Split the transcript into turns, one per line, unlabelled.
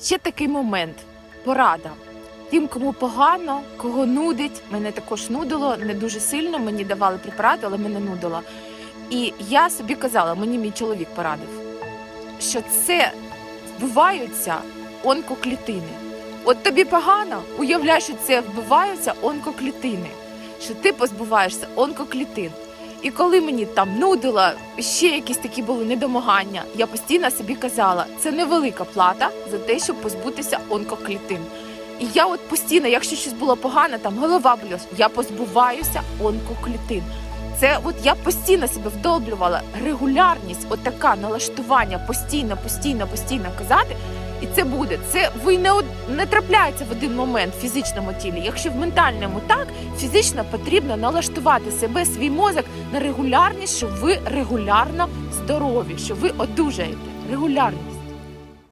Ще такий момент. Порада. Тим, кому погано, кого нудить, мене також нудило не дуже сильно. Мені давали препарати, але мене нудило. І я собі казала, мені мій чоловік порадив, що це вбиваються онкоклітини. От тобі погано, уявляй, що це вбиваються онкоклітини, що ти позбуваєшся онкоклітин. І коли мені там нудило, ще якісь такі були недомагання, я постійно собі казала, це невелика плата за те, щоб позбутися онкоклітин. І я от постійно, якщо щось було погано, там голова боліла, я позбуваюся онкоклітин. Це от я постійно себе вдолблювала регулярність, от така налаштування, постійно, постійно, постійно казати. І це буде. Це ви не не трапляється в один момент в фізичному тілі. Якщо в ментальному так, фізично потрібно налаштувати себе, свій мозок на регулярність, щоб ви регулярно здорові, що ви одужаєте. Регулярність.